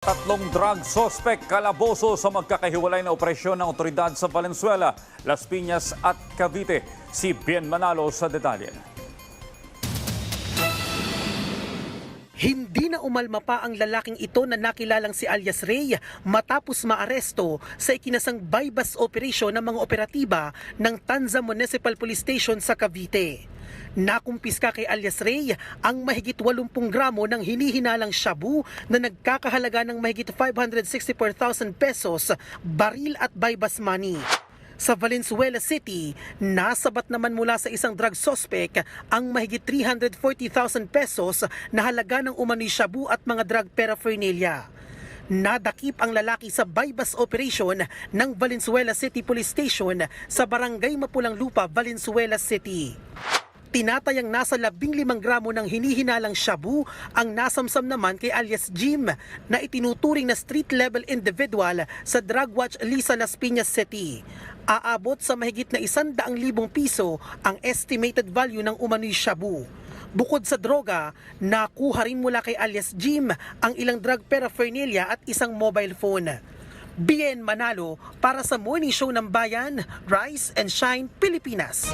Tatlong drug suspect kalaboso sa magkakahiwalay na operasyon ng otoridad sa Valenzuela, Las Piñas at Cavite. Si Bien Manalo sa detalye. Hindi na umalma pa ang lalaking ito na nakilalang si alias Ray matapos maaresto sa ikinasang bypass operation ng mga operatiba ng Tanza Municipal Police Station sa Cavite. Nakumpiska kay alias Ray ang mahigit 80 gramo ng hinihinalang shabu na nagkakahalaga ng mahigit 564,000 pesos, baril at bypass money. Sa Valenzuela City, nasabat naman mula sa isang drug suspect ang mahigit 340,000 pesos na halaga ng umano'y shabu at mga drug paraphernalia. Nadakip ang lalaki sa bypass operation ng Valenzuela City Police Station sa Barangay Mapulang Lupa, Valenzuela City. Tinatayang nasa 15 gramo ng hinihinalang shabu ang nasamsam naman kay alias Jim na itinuturing na street level individual sa Drug Watch Lisa Las Piñas City. Aabot sa mahigit na 100,000 piso ang estimated value ng umano'y shabu. Bukod sa droga, nakuha rin mula kay alias Jim ang ilang drug paraphernalia at isang mobile phone. Bien Manalo para sa Morning Show ng Bayan, Rise and Shine, Pilipinas.